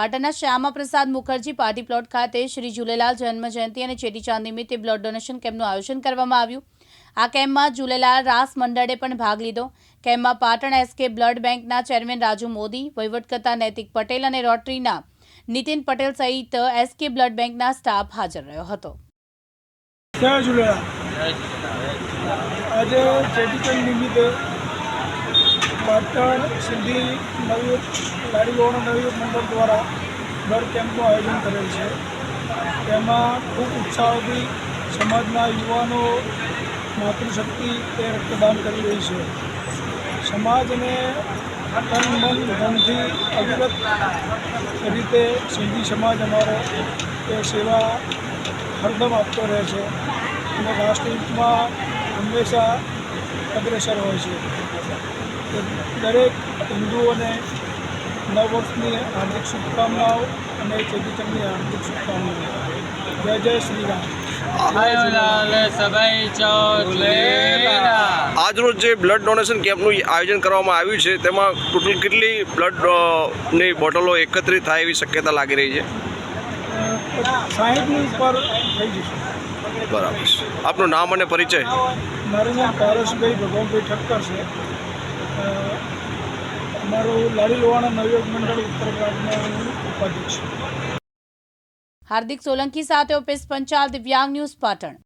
પાટણના Shyamaprasad Mukherjee party plot ખાતે શ્રી ઝૂલેલાલ જન્મ જયંતિ અને ચેટીચાંદ નિમિત્તે બ્લડ ડોનેશન કેમ્પનું આયોજન કરવામાં આવ્યું. આ કેમ્પમાં ઝૂલેલાલ રાસ મંડળે પણ ભાગ લીધો. કેમ્પમાં પાટણ એસકે બ્લડ બેંકના ચેરમેન રાજુ મોદી, વહીવટકર્તા નૈતિક પટેલ અને રોટરીના નીતિન પટેલ સહિત એસકે બ્લડ બેંકના સ્ટાફ હાજર રહ્યો હતો. આજે ચેટીચંદ નિમિત્તે પાટણ સિદ્ધિ નવયુગ લાડીવાળો નવયુગ મંડળ દ્વારા બ્લડ કેમ્પનું આયોજન કરેલ છે. તેમાં ખૂબ ઉત્સાહથી સમાજના યુવાનો માતૃશક્તિ તે રક્તદાન કરી રહી છે. સમાજને તન મન ધનથી અવિરત રીતે સિંધી સમાજ અમારો એ સેવા હરદમ આપતો રહે છે અને રાષ્ટ્રહિતમાં હંમેશા અગ્રેસર હોય છે. દરેક હિન્દુઓને નવ વર્ષની હાર્દિક શુભકામનાઓ અને ચેટીચંદની હાર્દિક શુભકામનાઓ. જય જય શ્રી રામ આજરોજ જે બ્લડ ડોનેશન કેમ્પનું આયોજન કરવામાં આવ્યું છે તેમાં ટોટલ કેટલી બ્લડની બોટલો એકત્રિત થાય એવી શક્યતા લાગી રહી છે? સાહીઠની ઉપર થઈ જશે. બરાબર. આપનું નામ અને પરિચય? મારું નામ પારસભાઈ ભગવાનભાઈ ઠક્કર છે. અમારું લાડી લોવાણા નવયોગ મંડળ ઉત્તર ગુજરાતનો હું ઉપાધ્યક્ષ હાર્દિક સોલંકી સાથે ઓપેશ પંચાલ દિવ્યાંગ ન્યૂઝ પાટણ.